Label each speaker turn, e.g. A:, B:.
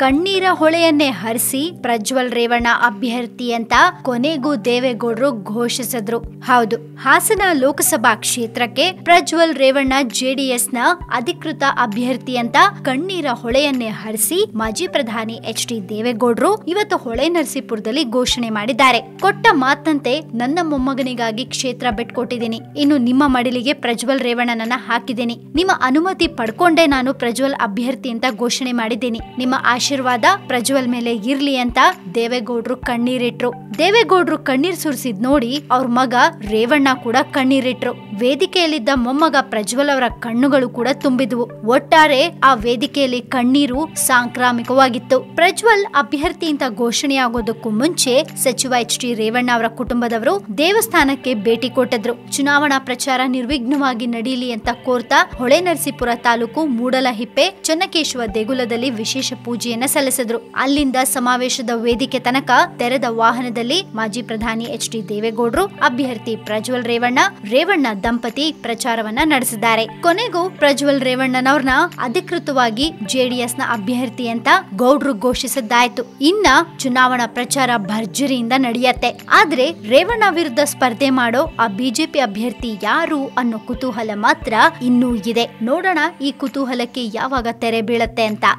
A: ಕಣ್ಣೀರ ಹೊಳೆಯನ್ನೇ ಹರಿಸಿ ಪ್ರಜ್ವಲ್ ರೇವಣ್ಣ ಅಭ್ಯರ್ಥಿ ಅಂತ ಕೊನೆಗೂ ದೇವೇಗೌಡರು ಘೋಷಿಸಿದ್ರು. ಹೌದು, ಹಾಸನ ಲೋಕಸಭಾ ಕ್ಷೇತ್ರಕ್ಕೆ ಪ್ರಜ್ವಲ್ ರೇವಣ್ಣ ಜೆಡಿಎಸ್ನ ಅಧಿಕೃತ ಅಭ್ಯರ್ಥಿ ಅಂತ ಕಣ್ಣೀರ ಹೊಳೆಯನ್ನೇ ಹರಿಸಿ ಮಾಜಿ ಪ್ರಧಾನಿ ಎಚ್ ಡಿ ದೇವೇಗೌಡರು ಇವತ್ತು ಹೊಳೆ ನರಸೀಪುರದಲ್ಲಿ ಘೋಷಣೆ ಮಾಡಿದ್ದಾರೆ. ಕೊಟ್ಟ ಮಾತಂತೆ ನನ್ನ ಮೊಮ್ಮಗನಿಗಾಗಿ ಕ್ಷೇತ್ರ ಬಿಟ್ಕೊಟ್ಟಿದ್ದೀನಿ. ಇನ್ನು ನಿಮ್ಮ ಮಡಿಲಿಗೆ ಪ್ರಜ್ವಲ್ ರೇವಣ್ಣನನ್ನ ಹಾಕಿದ್ದೀನಿ. ನಿಮ್ಮ ಅನುಮತಿ ಪಡ್ಕೊಂಡೇ ನಾನು ಪ್ರಜ್ವಲ್ ಅಭ್ಯರ್ಥಿ ಅಂತ ಘೋಷಣೆ ಮಾಡಿದ್ದೀನಿ. ನಿಮ್ಮ ಆಶೀರ್ವಾದ ಪ್ರಜ್ವಲ್ ಮೇಲೆ ಇರ್ಲಿ ಅಂತ ದೇವೇಗೌಡರು ಕಣ್ಣೀರಿಟ್ರು. ದೇವೇಗೌಡರು ಕಣ್ಣೀರ್ ಸುರಿಸಿದ್ ನೋಡಿ ಅವ್ರ ಮಗ ರೇವಣ್ಣ ಕೂಡ ಕಣ್ಣೀರಿಟ್ರು. ವೇದಿಕೆಯಲ್ಲಿದ್ದ ಮೊಮ್ಮಗ ಪ್ರಜ್ವಲ್ ಅವರ ಕಣ್ಣುಗಳು ಕೂಡ ತುಂಬಿದ್ವು. ಒಟ್ಟಾರೆ ಆ ವೇದಿಕೆಯಲ್ಲಿ ಕಣ್ಣೀರು ಸಾಂಕ್ರಾಮಿಕವಾಗಿತ್ತು. ಪ್ರಜ್ವಲ್ ಅಭ್ಯರ್ಥಿಯಿಂದ ಅಂತ ಘೋಷಣೆಯಾಗೋದಕ್ಕೂ ಮುಂಚೆ ಸಚಿವ ಎಚ್ ಡಿ ರೇವಣ್ಣ ಅವರ ಕುಟುಂಬದವರು ದೇವಸ್ಥಾನಕ್ಕೆ ಭೇಟಿ ಕೊಟ್ಟಿದ್ರು. ಚುನಾವಣಾ ಪ್ರಚಾರ ನಿರ್ವಿಘ್ನವಾಗಿ ನಡೆಯಲಿ ಅಂತ ಕೋರ್ತಾ ಹೊಳೆ ನರಸೀಪುರ ತಾಲೂಕು ಮೂಡಲಹಿಪ್ಪೆ, ಚನ್ನಕೇಶವ ದೇಗುಲದಲ್ಲಿ ವಿಶೇಷ ಪೂಜೆಯನ್ನ ಸಲ್ಲಿಸಿದ್ರು. ಅಲ್ಲಿಂದ ಸಮಾವೇಶದ ವೇದಿಕೆ ತನಕ ತೆರೆದ ವಾಹನದಲ್ಲಿ ಮಾಜಿ ಪ್ರಧಾನಿ ಎಚ್ ಡಿ ದೇವೇಗೌಡರು, ಅಭ್ಯರ್ಥಿ ಪ್ರಜ್ವಲ್ ರೇವಣ್ಣ ರೇವಣ್ಣ ದಂಪತಿ ಪ್ರಚಾರವನ್ನ ನಡೆಸಿದ್ದಾರೆ. ಕೊನೆಗೂ ಪ್ರಜ್ವಲ್ ರೇವಣ್ಣನವ್ರನ್ನ ಅಧಿಕೃತವಾಗಿ ಜೆಡಿಎಸ್ನ ಅಭ್ಯರ್ಥಿ ಅಂತ ಗೌಡ್ರು ಘೋಷಿಸಿದ್ದಾಯ್ತು. ಇನ್ನ ಚುನಾವಣಾ ಪ್ರಚಾರ ಭರ್ಜರಿಯಿಂದ ನಡೆಯತ್ತೆ. ಆದ್ರೆ ರೇವಣ್ಣ ವಿರುದ್ಧ ಸ್ಪರ್ಧೆ ಮಾಡೋ ಆ ಬಿಜೆಪಿ ಅಭ್ಯರ್ಥಿ ಯಾರು ಅನ್ನೋ ಕುತೂಹಲ ಮಾತ್ರ ಇನ್ನೂ ಇದೆ. ನೋಡೋಣ ಈ ಕುತೂಹಲಕ್ಕೆ ಯಾವಾಗ ತೆರೆ ಬೀಳತ್ತೆ ಅಂತ.